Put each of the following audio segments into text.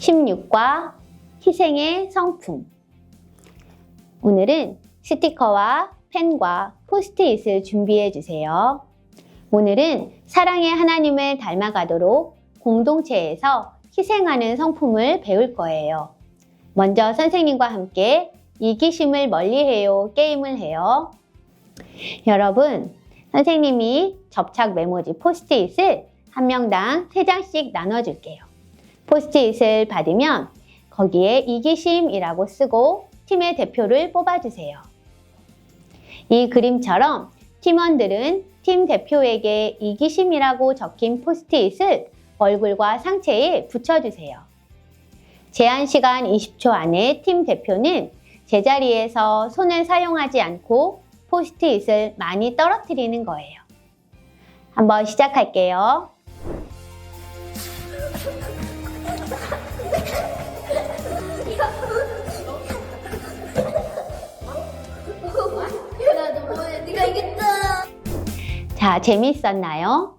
16과 희생의 성품. 오늘은 스티커와 펜과 포스트잇을 준비해 주세요. 오늘은 사랑의 하나님을 닮아가도록 공동체에서 희생하는 성품을 배울 거예요. 먼저 선생님과 함께 이기심을 멀리해요 게임을 해요. 여러분, 선생님이 접착 메모지 포스트잇을 한 명당 3장씩 나눠줄게요. 포스트잇을 받으면 거기에 이기심이라고 쓰고 팀의 대표를 뽑아주세요. 이 그림처럼 팀원들은 팀 대표에게 이기심이라고 적힌 포스트잇을 얼굴과 상체에 붙여주세요. 제한 시간 20초 안에 팀 대표는 제자리에서 손을 사용하지 않고 포스트잇을 많이 떨어뜨리는 거예요. 한번 시작할게요. 자, 재밌었나요?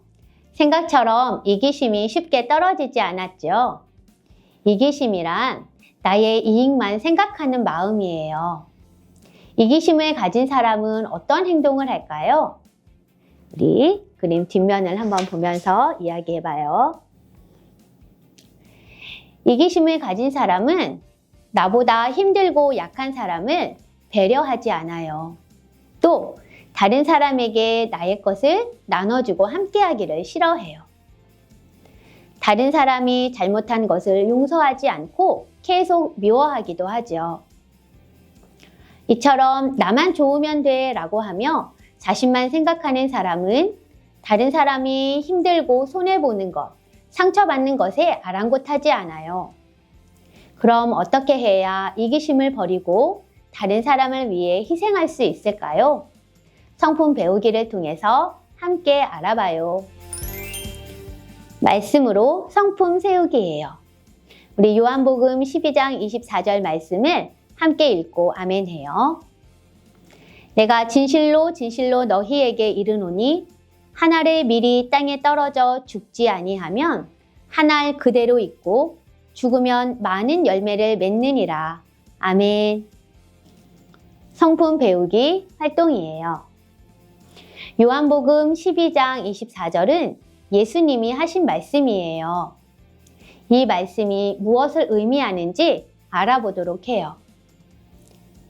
생각처럼 이기심이 쉽게 떨어지지 않았죠? 이기심이란 나의 이익만 생각하는 마음이에요. 이기심을 가진 사람은 어떤 행동을 할까요? 우리 그림 뒷면을 한번 보면서 이야기해봐요. 이기심을 가진 사람은 나보다 힘들고 약한 사람을 배려하지 않아요. 또 다른 사람에게 나의 것을 나눠주고 함께하기를 싫어해요. 다른 사람이 잘못한 것을 용서하지 않고 계속 미워하기도 하죠. 이처럼 나만 좋으면 돼 라고 하며 자신만 생각하는 사람은 다른 사람이 힘들고 손해보는 것, 상처받는 것에 아랑곳하지 않아요. 그럼 어떻게 해야 이기심을 버리고 다른 사람을 위해 희생할 수 있을까요? 성품 배우기를 통해서 함께 알아봐요. 말씀으로 성품 세우기예요. 우리 요한복음 12장 24절 말씀을 함께 읽고 아멘해요. 내가 진실로 진실로 너희에게 이르노니 한 알을 미리 땅에 떨어져 죽지 아니하면 한 알 그대로 있고 죽으면 많은 열매를 맺느니라. 아멘. 성품 배우기 활동이에요. 요한복음 12장 24절은 예수님이 하신 말씀이에요. 이 말씀이 무엇을 의미하는지 알아보도록 해요.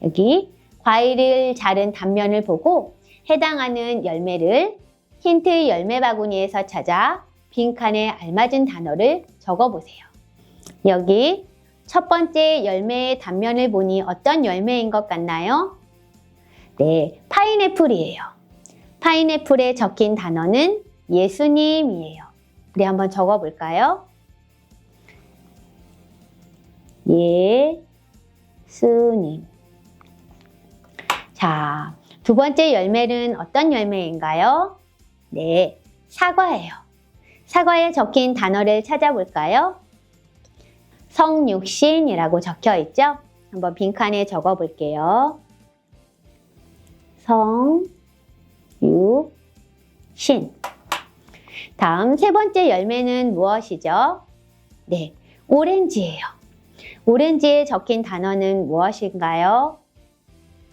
여기 과일을 자른 단면을 보고 해당하는 열매를 힌트 열매 바구니에서 찾아 빈칸에 알맞은 단어를 적어 보세요. 여기 첫 번째 열매의 단면을 보니 어떤 열매인 것 같나요? 네, 파인애플이에요. 파인애플에 적힌 단어는 예수님이에요. 우리 한번 적어 볼까요? 예수님. 자, 두 번째 열매는 어떤 열매인가요? 네, 사과예요. 사과에 적힌 단어를 찾아볼까요? 성육신이라고 적혀 있죠? 한번 빈칸에 적어 볼게요. 성육신. 다음 세 번째 열매는 무엇이죠? 네, 오렌지예요. 오렌지에 적힌 단어는 무엇인가요?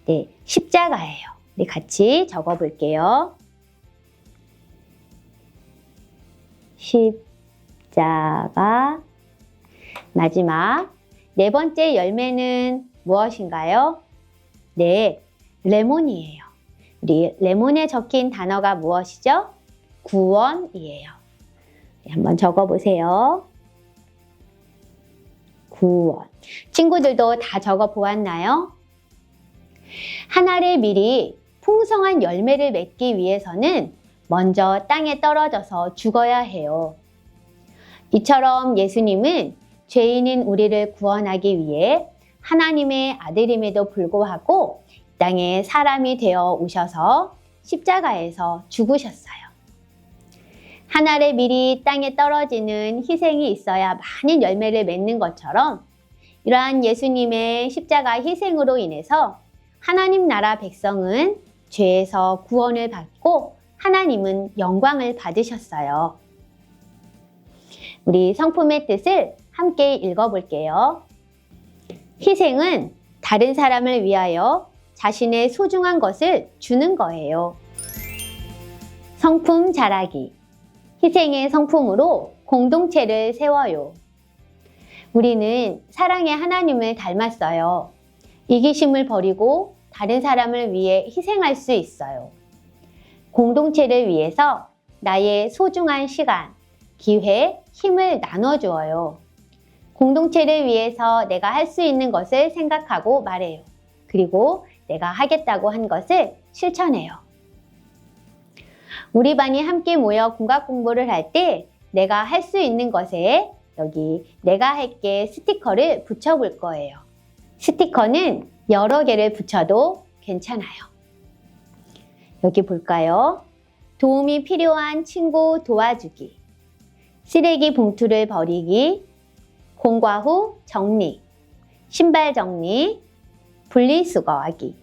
네, 십자가예요. 우리 같이 적어 볼게요. 십자가. 마지막 네 번째 열매는 무엇인가요? 네, 레몬이에요. 우리 레몬에 적힌 단어가 무엇이죠? 구원이에요. 네, 한번 적어 보세요. 구원. 친구들도 다 적어 보았나요? 하나를 미리 풍성한 열매를 맺기 위해서는 먼저 땅에 떨어져서 죽어야 해요. 이처럼 예수님은 죄인인 우리를 구원하기 위해 하나님의 아들임에도 불구하고 땅에 사람이 되어 오셔서 십자가에서 죽으셨어요. 하나를 미리 땅에 떨어지는 희생이 있어야 많은 열매를 맺는 것처럼 이러한 예수님의 십자가 희생으로 인해서 하나님 나라 백성은 죄에서 구원을 받고 하나님은 영광을 받으셨어요. 우리 성품의 뜻을 함께 읽어볼게요. 희생은 다른 사람을 위하여 자신의 소중한 것을 주는 거예요. 성품 잘하기. 희생의 성품으로 공동체를 세워요. 우리는 사랑의 하나님을 닮았어요. 이기심을 버리고 다른 사람을 위해 희생할 수 있어요. 공동체를 위해서 나의 소중한 시간, 기회, 힘을 나눠주어요. 공동체를 위해서 내가 할 수 있는 것을 생각하고 말해요. 그리고 내가 하겠다고 한 것을 실천해요. 우리 반이 함께 모여 공각 공부를 할 때 내가 할 수 있는 것에 여기 내가 할게 스티커를 붙여볼 거예요. 스티커는 여러 개를 붙여도 괜찮아요. 여기 볼까요? 도움이 필요한 친구 도와주기, 쓰레기 봉투를 버리기, 공과 후 정리, 신발 정리, 분리수거하기.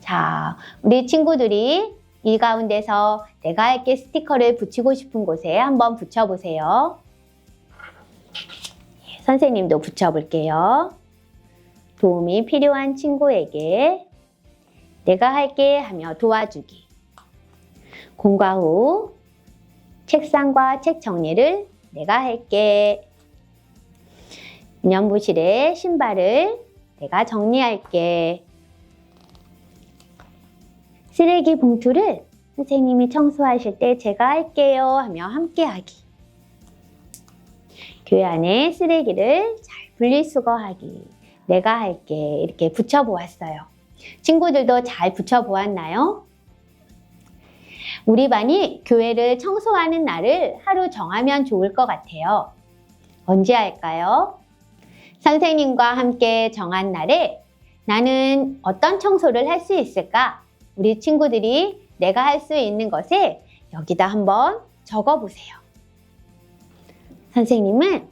자, 우리 친구들이 이 가운데서 내가 할게 스티커를 붙이고 싶은 곳에 한번 붙여보세요. 예, 선생님도 붙여볼게요. 도움이 필요한 친구에게 내가 할게 하며 도와주기. 공과 후 책상과 책 정리를 내가 할게. 인연부실에 신발을 내가 정리할게. 쓰레기 봉투를 선생님이 청소하실 때 제가 할게요 하며 함께 하기. 교회 안에 쓰레기를 잘 분리수거하기. 내가 할게. 이렇게 붙여보았어요. 친구들도 잘 붙여보았나요? 우리 반이 교회를 청소하는 날을 하루 정하면 좋을 것 같아요. 언제 할까요? 선생님과 함께 정한 날에 나는 어떤 청소를 할 수 있을까? 우리 친구들이 내가 할 수 있는 것을 여기다 한번 적어 보세요. 선생님은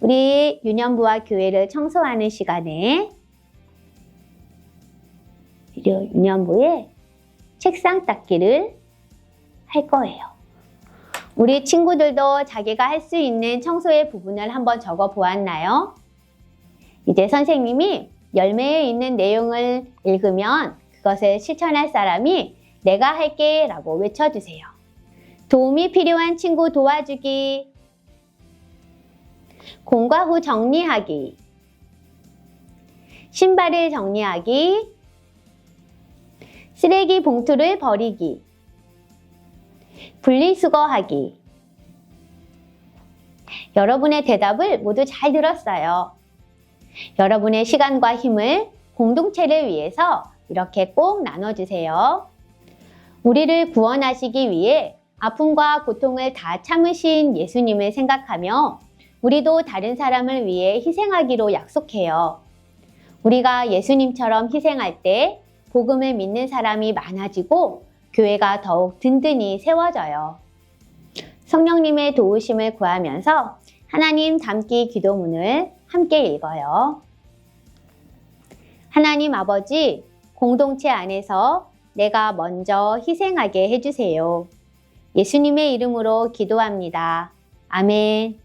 우리 유년부와 교회를 청소하는 시간에 유년부에 책상 닦기를 할 거예요. 우리 친구들도 자기가 할 수 있는 청소의 부분을 한번 적어 보았나요? 이제 선생님이 열매에 있는 내용을 읽으면 그것을 실천할 사람이 내가 할게 라고 외쳐주세요. 도움이 필요한 친구 도와주기. 공과 후 정리하기. 신발을 정리하기. 쓰레기 봉투를 버리기. 분리수거하기. 여러분의 대답을 모두 잘 들었어요. 여러분의 시간과 힘을 공동체를 위해서 이렇게 꼭 나눠주세요. 우리를 구원하시기 위해 아픔과 고통을 다 참으신 예수님을 생각하며 우리도 다른 사람을 위해 희생하기로 약속해요. 우리가 예수님처럼 희생할 때 복음을 믿는 사람이 많아지고 교회가 더욱 든든히 세워져요. 성령님의 도우심을 구하면서 하나님 담기 기도문을 함께 읽어요. 하나님 아버지, 공동체 안에서 내가 먼저 희생하게 해주세요. 예수님의 이름으로 기도합니다. 아멘.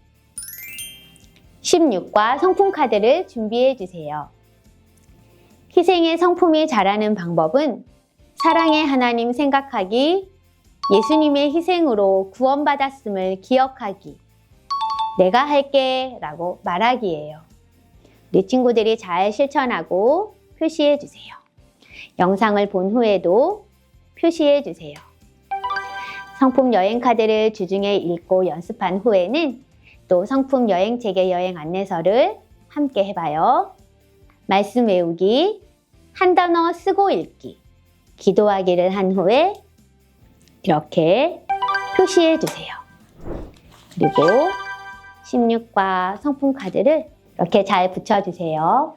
16과 성품 카드를 준비해 주세요. 희생의 성품이 자라는 방법은 사랑의 하나님 생각하기, 예수님의 희생으로 구원받았음을 기억하기, 내가 할게 라고 말하기예요. 우리 친구들이 잘 실천하고 표시해 주세요. 영상을 본 후에도 표시해 주세요. 성품 여행 카드를 주중에 읽고 연습한 후에는 또 성품 여행 책의 여행 안내서를 함께 해봐요. 말씀 외우기, 한 단어 쓰고 읽기, 기도하기를 한 후에 이렇게 표시해 주세요. 그리고 16과 성품 카드를 이렇게 잘 붙여주세요.